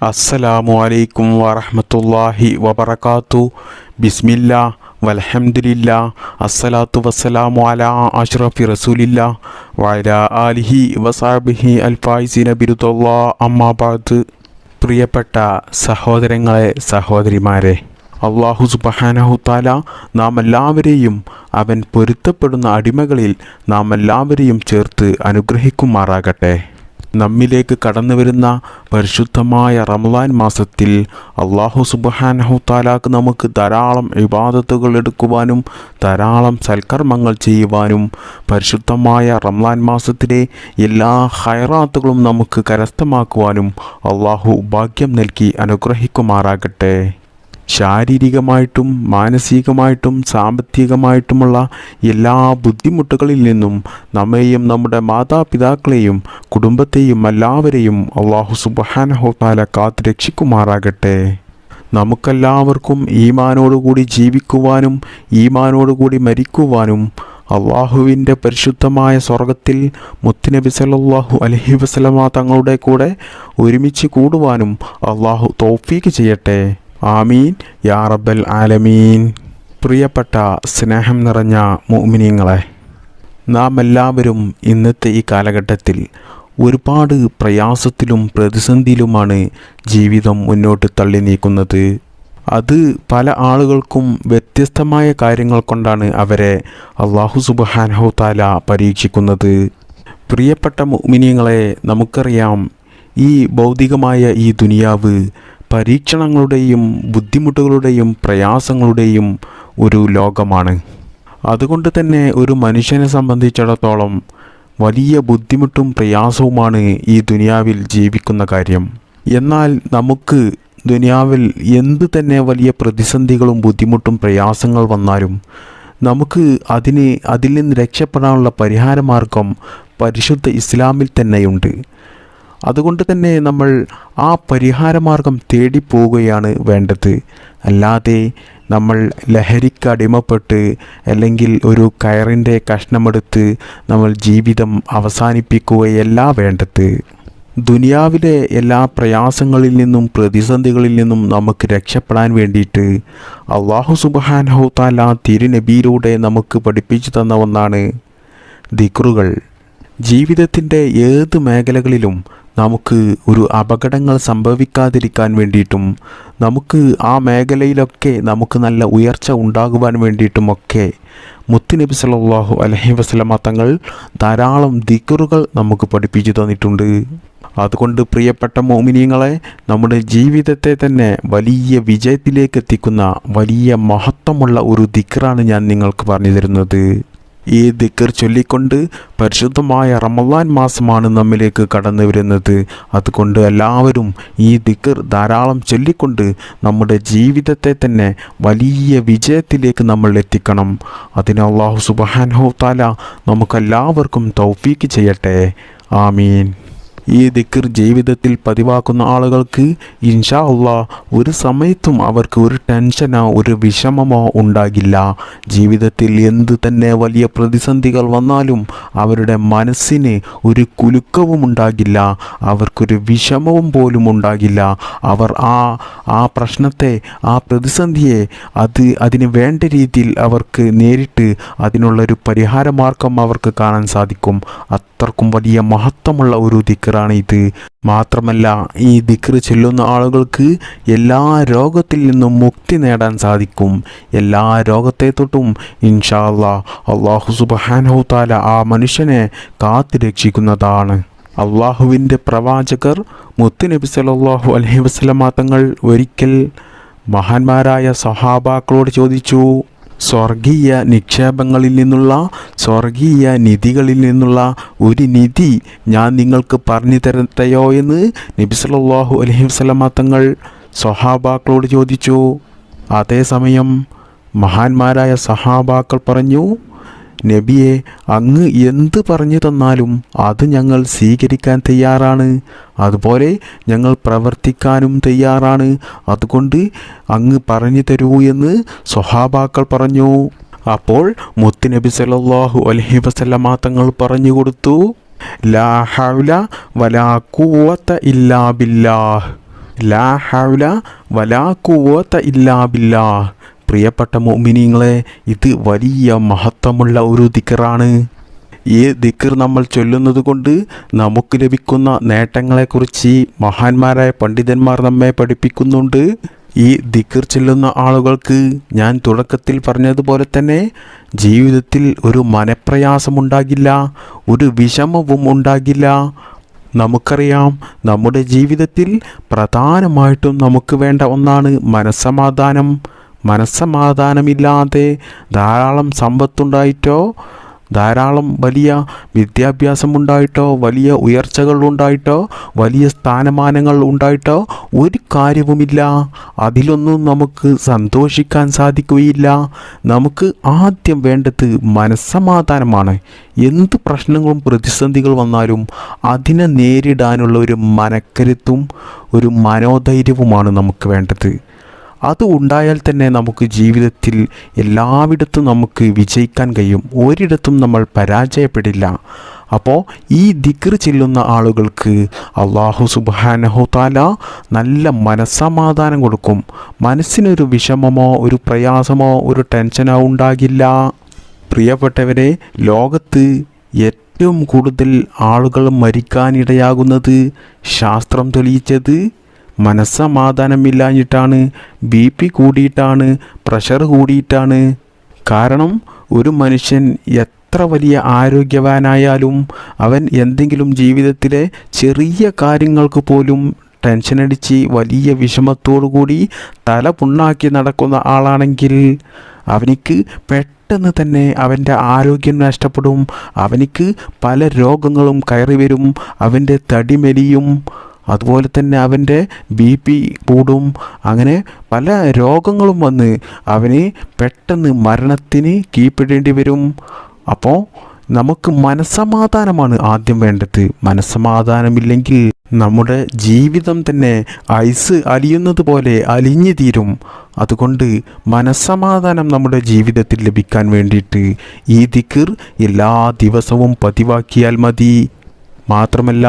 അസ്സലാമു അലൈക്കും വറഹ്മത്തുള്ളാഹി വബറകാതു ബിസ്മില്ല വലഹമില്ല അസ്സലാത്തു വസ്സലാമു അലാ അഷ്റഫി റസൂലില്ല വഅലാ അലിഹി വസാബിഹി അൽഫായിസിന ബിരുദല്ലാ അമ്മാ ബഅദ് പ്രിയപ്പെട്ട സഹോദരങ്ങളെ സഹോദരിമാരെ അള്ളാഹു സുബഹാനഹു താല നാം എല്ലാവരെയും അവൻ പൊരുത്തപ്പെടുന്ന അടിമകളിൽ നാം എല്ലാവരെയും ചേർത്ത് അനുഗ്രഹിക്കുമാറാകട്ടെ. നമ്മിലേക്ക് കടന്നു വരുന്ന പരിശുദ്ധമായ റമദാൻ മാസത്തിൽ അള്ളാഹു സുബഹാനഹു താലാക്ക് നമുക്ക് ധാരാളം ഇബാദത്തുകൾ എടുക്കുവാനും ധാരാളം സൽക്കർമ്മങ്ങൾ ചെയ്യുവാനും പരിശുദ്ധമായ റമദാൻ മാസത്തിലെ എല്ലാ ഹൈറാത്തുകളും നമുക്ക് കരസ്ഥമാക്കുവാനും അള്ളാഹു ഭാഗ്യം നൽകി അനുഗ്രഹിക്കുമാറാകട്ടെ. ശാരീരികമായിട്ടും മാനസികമായിട്ടും സാമ്പത്തികമായിട്ടുമുള്ള എല്ലാ ബുദ്ധിമുട്ടുകളിൽ നിന്നും നമ്മെയും നമ്മുടെ മാതാപിതാക്കളെയും കുടുംബത്തെയും എല്ലാവരെയും അള്ളാഹു സുബഹാനഹോത്താല കാത്ത് രക്ഷിക്കുമാറാകട്ടെ. നമുക്കെല്ലാവർക്കും ഈമാനോടുകൂടി ജീവിക്കുവാനും ഈമാനോടുകൂടി മരിക്കുവാനും അള്ളാഹുവിന്റെ പരിശുദ്ധമായ സ്വർഗത്തിൽ മുത്തുനബി സല്ലല്ലാഹു അലഹി വസല്ലമ തങ്ങളുടെ കൂടെ ഒരുമിച്ച് കൂടുവാനും അള്ളാഹു തൗഫീക്ക് ചെയ്യട്ടെ. ആമീൻ. യാ റബ്ബൽ ആലമീൻ. പ്രിയപ്പെട്ട സ്നേഹം നിറഞ്ഞ മോമിനിയങ്ങളെ നാം എല്ലാവരും ഇന്നത്തെ ഈ കാലഘട്ടത്തിൽ ഒരുപാട് പ്രയാസത്തിലും പ്രതിസന്ധിയിലുമാണ് ജീവിതം മുന്നോട്ട് തള്ളി നീക്കുന്നത്. അത് പല ആളുകൾക്കും വ്യത്യസ്തമായ കാര്യങ്ങൾ കൊണ്ടാണ് അവരെ അള്ളാഹു സുബാനഹു താല പരീക്ഷിക്കുന്നത്. പ്രിയപ്പെട്ട മുഅ്മിനീങ്ങളെ നമുക്കറിയാം ഈ ഭൗതികമായ ഈ ദുനിയാവ് പരീക്ഷണങ്ങളുടെയും ബുദ്ധിമുട്ടുകളുടെയും പ്രയാസങ്ങളുടെയും ഒരു ലോകമാണ്. അതുകൊണ്ട് തന്നെ ഒരു മനുഷ്യനെ സംബന്ധിച്ചിടത്തോളം വലിയ ബുദ്ധിമുട്ടും പ്രയാസവുമാണ് ഈ ദുനിയാവിൽ ജീവിക്കുന്ന കാര്യം. എന്നാൽ നമുക്ക് ദുനിയാവിൽ എന്ത് തന്നെ വലിയ പ്രതിസന്ധികളും ബുദ്ധിമുട്ടും പ്രയാസങ്ങൾ വന്നാലും നമുക്ക് അതിന് അതിൽ നിന്ന് രക്ഷപ്പെടാനുള്ള പരിഹാരമാർഗം പരിശുദ്ധ ഇസ്ലാമിൽ തന്നെയുണ്ട്. അതുകൊണ്ട് തന്നെ നമ്മൾ ആ പരിഹാരമാർഗം തേടി പോവുകയാണ് വേണ്ടത്. അല്ലാതെ നമ്മൾ ലഹരിക്ക് അടിമപ്പെട്ട് അല്ലെങ്കിൽ ഒരു കയറിന്റെ കഷ്ണമെടുത്ത് നമ്മൾ ജീവിതം അവസാനിപ്പിക്കുകയല്ല വേണ്ടത്. ദുനിയാവിലെ എല്ലാ പ്രയാസങ്ങളിൽ നിന്നും പ്രതിസന്ധികളിൽ നിന്നും നമുക്ക് രക്ഷപ്പെടാൻ വേണ്ടിയിട്ട് അള്ളാഹു സുബഹാൻ ഹൗത്താല തിരുനബിയിലൂടെ നമുക്ക് പഠിപ്പിച്ചു തന്ന ഒന്നാണ് ദിക്റുകൾ. ജീവിതത്തിന്റെ ഏത് മേഖലകളിലും നമുക്ക് ഒരു അപകടങ്ങൾ സംഭവിക്കാതിരിക്കാൻ വേണ്ടിയിട്ടും നമുക്ക് ആ മേഖലയിലൊക്കെ നമുക്ക് നല്ല ഉയർച്ച ഉണ്ടാകുവാൻ വേണ്ടിയിട്ടുമൊക്കെ മുത്തുനബി സല്ലല്ലാഹു അലഹി വസ്ലമ തങ്ങൾ ധാരാളം ദിക്കറുകൾ നമുക്ക് പഠിപ്പിച്ചു തന്നിട്ടുണ്ട്. അതുകൊണ്ട് പ്രിയപ്പെട്ട മോമിനിയങ്ങളെ നമ്മുടെ ജീവിതത്തെ തന്നെ വലിയ വിജയത്തിലേക്ക് എത്തിക്കുന്ന വലിയ മഹത്വമുള്ള ഒരു ദിക്കറാണ് ഞാൻ നിങ്ങൾക്ക് പറഞ്ഞു തരുന്നത്. ഈ ദിക്കർ ചൊല്ലിക്കൊണ്ട് പരിശുദ്ധമായ റമദാൻ മാസമാണ് നമ്മിലേക്ക് കടന്നു വരുന്നത്. അതുകൊണ്ട് എല്ലാവരും ഈ ദിക്കർ ധാരാളം ചൊല്ലിക്കൊണ്ട് നമ്മുടെ ജീവിതത്തെ തന്നെ വലിയ വിജയത്തിലേക്ക് നമ്മൾ എത്തിക്കണം. അതിന് അള്ളാഹു സുബാൻഹു താല നമുക്കെല്ലാവർക്കും തൗഫീക്ക് ചെയ്യട്ടെ. ആമീൻ. ഈ ദിക്കർ ജീവിതത്തിൽ പതിവാക്കുന്ന ആളുകൾക്ക് ഇൻഷാ അള്ളാ ഒരു സമയത്തും അവർക്ക് ഒരു ടെൻഷനോ ഒരു വിഷമമോ ഉണ്ടാകില്ല. ജീവിതത്തിൽ എന്ത് തന്നെ വലിയ പ്രതിസന്ധികൾ വന്നാലും അവരുടെ മനസ്സിന് ഒരു കുലുക്കവും ഉണ്ടാകില്ല. അവർക്കൊരു വിഷമവും പോലും ഉണ്ടാകില്ല. അവർ ആ ആ പ്രശ്നത്തെ ആ പ്രതിസന്ധിയെ അത് അതിന് വേണ്ട രീതിയിൽ അവർക്ക് നേരിട്ട് അതിനുള്ളൊരു പരിഹാരമാർഗം അവർക്ക് കാണാൻ സാധിക്കും. അത്രക്കും വലിയ മഹത്വമുള്ള ഒരു ദിക്കറാണ് ഇത് മാത്രമല്ല ഈ ദിക്ർ ചൊല്ലുന്ന ആളുകൾക്ക് എല്ലാ രോഗത്തിൽ നിന്നും മുക്തി നേടാൻ സാധിക്കും. എല്ലാ രോഗത്തെ തൊട്ടും ഇൻഷാല്ല അള്ളാഹു സുബഹാനഹു താല ആ മനുഷ്യനെ കാത്തു രക്ഷിക്കുന്നതാണ്. അള്ളാഹുവിന്റെ പ്രവാചകർ മുത്തുനബി സലാഹു അലഹി വസല്ലമ തങ്ങൾ ഒരിക്കൽ മഹാന്മാരായ സഹാബാക്കളോട് ചോദിച്ചു സ്വർഗീയ നിക്ഷേപങ്ങളിൽ നിന്നുള്ള സ്വർഗീയ നിധികളിൽ നിന്നുള്ള ഒരു നിധി ഞാൻ നിങ്ങൾക്ക് പറഞ്ഞു തരട്ടെയോ എന്ന് നബി അലഹി വസല്ലമ തങ്ങൾ സ്വഹാബാക്കളോട് ചോദിച്ചു. അതേസമയം മഹാന്മാരായ സഹാബാക്കൾ പറഞ്ഞു നബിയെ അങ്ങ് എന്ത് പറഞ്ഞു തന്നാലും അത് ഞങ്ങൾ സ്വീകരിക്കാൻ തയ്യാറാണ്. അതുപോലെ ഞങ്ങൾ പ്രവർത്തിക്കാനും തയ്യാറാണ്. അതുകൊണ്ട് അങ്ങ് പറഞ്ഞു തരൂ എന്ന് സ്വഹാബാക്കൾ പറഞ്ഞു. അപ്പോൾ മുത്തുനബി സല്ലല്ലാഹു അലഹി വസല്ലമ തങ്ങൾ പറഞ്ഞു കൊടുത്തു ലാ ഹൗല വലാ ഖുവത ഇല്ലാ ബില്ലാഹ്. ലാ ഹൗല വലാ കൂവത്ത ഇല്ലാ ബില്ലാ പ്രിയപ്പെട്ട മോമിനിങ്ങളെ ഇത് വലിയ മഹത്വമുള്ള ഒരു ദിക്കറാണ്. ഈ ദിക്കർ നമ്മൾ ചൊല്ലുന്നത് കൊണ്ട് നമുക്ക് ലഭിക്കുന്ന നേട്ടങ്ങളെക്കുറിച്ച് മഹാന്മാരായ പണ്ഡിതന്മാർ നമ്മെ പഠിപ്പിക്കുന്നുണ്ട്. ഈ ദിക്കർ ചൊല്ലുന്ന ആളുകൾക്ക് ഞാൻ തുടക്കത്തിൽ പറഞ്ഞതുപോലെ തന്നെ ജീവിതത്തിൽ ഒരു മനപ്രയാസമുണ്ടാകില്ല ഒരു വിഷമവും ഉണ്ടാകില്ല. നമുക്കറിയാം നമ്മുടെ ജീവിതത്തിൽ പ്രധാനമായിട്ടും നമുക്ക് വേണ്ട ഒന്നാണ് മനസ്സമാധാനം. മനസ്സമാധാനമില്ലാതെ ധാരാളം സമ്പത്തുണ്ടായിട്ടോ? ധാരാളം വലിയ വിദ്യാഭ്യാസം ഉണ്ടായിട്ടോ വലിയ ഉയർച്ചകൾ ഉണ്ടായിട്ടോ വലിയ സ്ഥാനമാനങ്ങൾ ഉണ്ടായിട്ടോ? ഒരു കാര്യവുമില്ല. അതിലൊന്നും നമുക്ക് സന്തോഷിക്കാൻ സാധിക്കുകയില്ല. നമുക്ക് ആദ്യം വേണ്ടത് മനസ്സമാധാനമാണ്. എന്ത് പ്രശ്നങ്ങളും പ്രതിസന്ധികൾ വന്നാലും അതിനെ നേരിടാനുള്ള ഒരു മനക്കരുത്തും ഒരു മനോധൈര്യവുമാണ് നമുക്ക് വേണ്ടത്. അത് ഉണ്ടായാൽ തന്നെ നമുക്ക് ജീവിതത്തിൽ എല്ലായിടത്തും നമുക്ക് വിജയിക്കാൻ കഴിയും. ഒരിടത്തും നമ്മൾ പരാജയപ്പെടില്ല. അപ്പോൾ ഈ ദിക്ർ ചെല്ലുന്ന ആളുകൾക്ക് അള്ളാഹു സുബാനഹു താല നല്ല മനസ്സമാധാനം കൊടുക്കും. മനസ്സിനൊരു വിഷമമോ ഒരു പ്രയാസമോ ഒരു ടെൻഷനോ ഉണ്ടാകില്ല. പ്രിയപ്പെട്ടവരെ ലോകത്ത് ഏറ്റവും കൂടുതൽ ആളുകൾ മരിക്കാനിടയാകുന്നത് ശാസ്ത്രം തെളിയിച്ചത് മനസ്സമാധാനമില്ലാഞ്ഞിട്ടാണ് ബി പി കൂടിയിട്ടാണ് പ്രഷർ കൂടിയിട്ടാണ്. കാരണം ഒരു മനുഷ്യൻ എത്ര വലിയ ആരോഗ്യവാനായാലും അവൻ എന്തെങ്കിലും ജീവിതത്തിലെ ചെറിയ കാര്യങ്ങൾക്ക് പോലും ടെൻഷനടിച്ച് വലിയ വിഷമത്തോടു കൂടി തല പുണ്ണാക്കി നടക്കുന്ന ആളാണെങ്കിൽ അവനിക്ക് പെട്ടെന്ന് തന്നെ അവന്റെ ആരോഗ്യം നഷ്ടപ്പെടും. അവനിക്ക് പല രോഗങ്ങളും കയറി വരും അവന്റെ തടി മെലിയും അതുപോലെ തന്നെ അവന്റെ ബി പി കൂടും. അങ്ങനെ പല രോഗങ്ങളും വന്ന് അവന് പെട്ടെന്ന് മരണത്തിന് കീഴ്പ്പെടേണ്ടി വരും. അപ്പോൾ നമുക്ക് മനസ്സമാധാനമാണ് ആദ്യം വേണ്ടത്. മനസ്സമാധാനമില്ലെങ്കിൽ നമ്മുടെ ജീവിതം തന്നെ ഐസ് അലിയുന്നത് പോലെ അലിഞ്ഞു തീരും. അതുകൊണ്ട് മനസ്സമാധാനം നമ്മുടെ ജീവിതത്തിൽ ലഭിക്കാൻ വേണ്ടിയിട്ട് ഈ ദിക്കിർ എല്ലാ ദിവസവും പതിവാക്കിയാൽ മതി. മാത്രമല്ല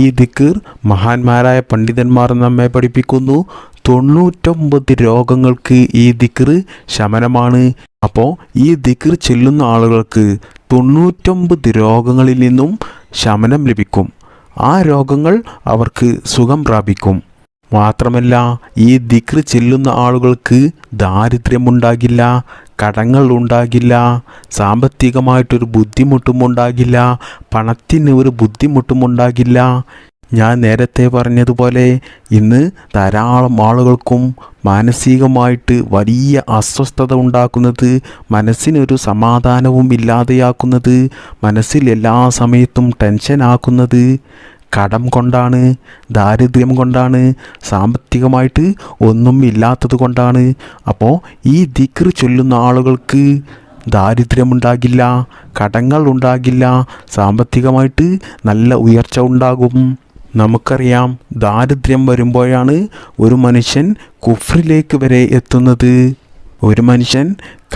ഈ ദിക്കർ മഹാന്മാരായ പണ്ഡിതന്മാർ നമ്മെ പഠിപ്പിക്കുന്നു. തൊണ്ണൂറ്റൊമ്പത് രോഗങ്ങൾക്ക് ഈ ദിക്കർ ശമനമാണ്. അപ്പോൾ ഈ ദിക്കർ ചെല്ലുന്ന ആളുകൾക്ക് തൊണ്ണൂറ്റൊമ്പത് രോഗങ്ങളിൽ നിന്നും ശമനം ലഭിക്കും. ആ രോഗങ്ങൾ അവർക്ക് സുഖം പ്രാപിക്കും. മാത്രമല്ല ഈ ദിക്ർ ചെല്ലുന്ന ആളുകൾക്ക് ദാരിദ്ര്യമുണ്ടാകില്ല. കടങ്ങൾ ഉണ്ടാകില്ല സാമ്പത്തികമായിട്ടൊരു ബുദ്ധിമുട്ടും ഉണ്ടാകില്ല പണത്തിന് ഒരു ബുദ്ധിമുട്ടും ഉണ്ടാകില്ല ഞാൻ നേരത്തെ പറഞ്ഞതുപോലെ ഇന്ന് ധാരാളം ആളുകൾക്കും മാനസികമായിട്ട് വലിയ അസ്വസ്ഥത ഉണ്ടാക്കുന്നത് മനസ്സിനൊരു സമാധാനവും ഇല്ലാതെയാക്കുന്നത് മനസ്സിൽ എല്ലാ സമയത്തും ടെൻഷനാക്കുന്നത് കടം കൊണ്ടാണ് ദാരിദ്ര്യം കൊണ്ടാണ് സാമ്പത്തികമായിട്ട് ഒന്നും ഇല്ലാത്തത് കൊണ്ടാണ്. അപ്പോൾ ഈ ദിക്ർ ചൊല്ലുന്ന ആളുകൾക്ക് ദാരിദ്ര്യമുണ്ടാകില്ല കടങ്ങൾ ഉണ്ടാകില്ല സാമ്പത്തികമായിട്ട് നല്ല ഉയർച്ച ഉണ്ടാകും. നമുക്കറിയാം ദാരിദ്ര്യം വരുമ്പോഴാണ് ഒരു മനുഷ്യൻ കുഫ്രിലേക്ക് വരെ എത്തുന്നത്. ഒരു മനുഷ്യൻ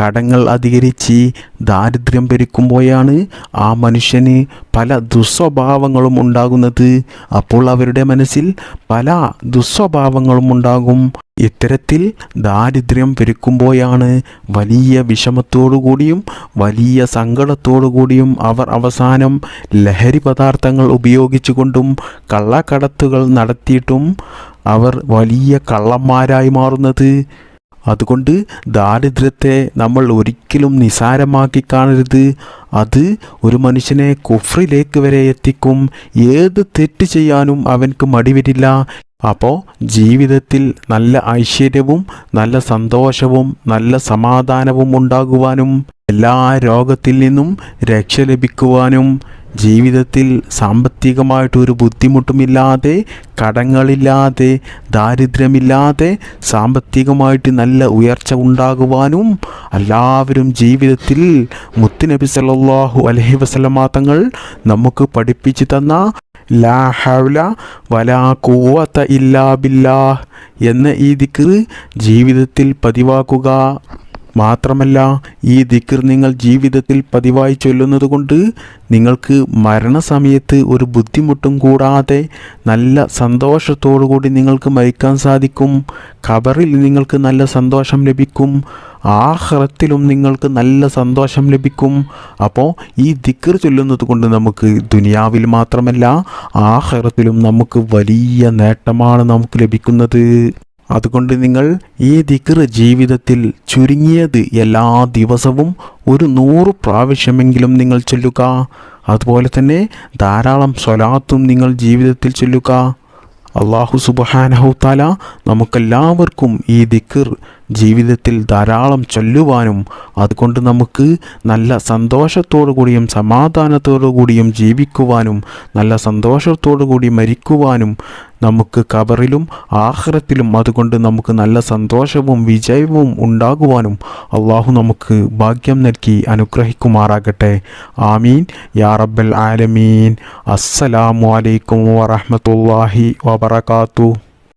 കടങ്ങൾ അധികരിച്ച് ദാരിദ്ര്യം ഭരിക്കുമ്പോഴാണ് ആ മനുഷ്യന് പല ദുസ്വഭാവങ്ങളും ഉണ്ടാകുന്നത്. അപ്പോൾ അവരുടെ മനസ്സിൽ പല ദുസ്വഭാവങ്ങളും ഉണ്ടാകും. ഇത്തരത്തിൽ ദാരിദ്ര്യം പെരുക്കുമ്പോഴാണ് വലിയ കൂടിയും വലിയ കൂടിയും അവർ അവസാനം ലഹരി പദാർത്ഥങ്ങൾ ഉപയോഗിച്ചുകൊണ്ടും കള്ളക്കടത്തുകൾ നടത്തിയിട്ടും അവർ വലിയ കള്ളന്മാരായി മാറുന്നത്. അതുകൊണ്ട് ദാരിദ്ര്യത്തെ നമ്മൾ ഒരിക്കലും നിസാരമാക്കി കാണരുത്. അത് ഒരു മനുഷ്യനെ കുഫ്രിലേക്ക് വരെ എത്തിക്കും. ഏത് തെറ്റ് ചെയ്യാനും അവൻക്ക് മടിവരില്ല അപ്പോൾ ജീവിതത്തിൽ നല്ല ഐശ്വര്യവും നല്ല സന്തോഷവും നല്ല സമാധാനവും ഉണ്ടാകുവാനും എല്ലാ രോഗത്തിൽ നിന്നും രക്ഷ ലഭിക്കുവാനും ജീവിതത്തിൽ സാമ്പത്തികമായിട്ടൊരു ബുദ്ധിമുട്ടുമില്ലാതെ കടങ്ങളില്ലാതെ ദാരിദ്ര്യമില്ലാതെ സാമ്പത്തികമായിട്ട് നല്ല ഉയർച്ച ഉണ്ടാകുവാനും എല്ലാവരും ജീവിതത്തിൽ മുത്തുനബി സല്ലല്ലാഹു അലഹി വസല്ലമ തങ്ങൾ നമുക്ക് പഠിപ്പിച്ചു തന്ന ലാ ഹൗല വലാ കൂവത്ത ഇല്ലാ ബില്ലാ എന്ന ഈ ദിക്ർ ജീവിതത്തിൽ പതിവാക്കുക. മാത്രമല്ല ഈ ദിക്കർ നിങ്ങൾ ജീവിതത്തിൽ പതിവായി ചൊല്ലുന്നത് കൊണ്ട് നിങ്ങൾക്ക് മരണസമയത്ത് ഒരു ബുദ്ധിമുട്ടും കൂടാതെ നല്ല സന്തോഷത്തോടു കൂടി നിങ്ങൾക്ക് മരിക്കാൻ സാധിക്കും. ഖബറിൽ നിങ്ങൾക്ക് നല്ല സന്തോഷം ലഭിക്കും. ആഹ്റത്തിലും നിങ്ങൾക്ക് നല്ല സന്തോഷം ലഭിക്കും. അപ്പോൾ ഈ ദിക്കർ ചൊല്ലുന്നത് കൊണ്ട് നമുക്ക് ദുനിയാവിൽ മാത്രമല്ല ആഹ്റത്തിലും നമുക്ക് വലിയ നേട്ടമാണ് നമുക്ക് ലഭിക്കുന്നത്. അതുകൊണ്ട് നിങ്ങൾ ഈ ദിക്ർ ജീവിതത്തിൽ ചുരുങ്ങിയത് എല്ലാ ദിവസവും ഒരു നൂറ് പ്രാവശ്യമെങ്കിലും നിങ്ങൾ ചൊല്ലുക. അതുപോലെ തന്നെ ധാരാളം സ്വലാത്തും നിങ്ങൾ ജീവിതത്തിൽ ചൊല്ലുക. അള്ളാഹു സുബഹാനഹുത്താല നമുക്കെല്ലാവർക്കും ഈ ദിക്ർ ജീവിതത്തിൽ ധാരാളം ചൊല്ലുവാനും അതുകൊണ്ട് നമുക്ക് നല്ല സന്തോഷത്തോടു കൂടിയും സമാധാനത്തോടു കൂടിയും ജീവിക്കുവാനും നല്ല സന്തോഷത്തോടു കൂടി മരിക്കുവാനും നമുക്ക് കബറിലും ആഹ്റത്തിലും അതുകൊണ്ട് നമുക്ക് നല്ല സന്തോഷവും വിജയവും ഉണ്ടാകുവാനും അള്ളാഹു നമുക്ക് ഭാഗ്യം നൽകി അനുഗ്രഹിക്കുമാറാകട്ടെ. ആമീൻ. യാ റബ്ബൽ ആലമീൻ. അസ്സലാമു അലൈക്കും വറഹ്മത്തുള്ളാഹി വബറകാതുഹു.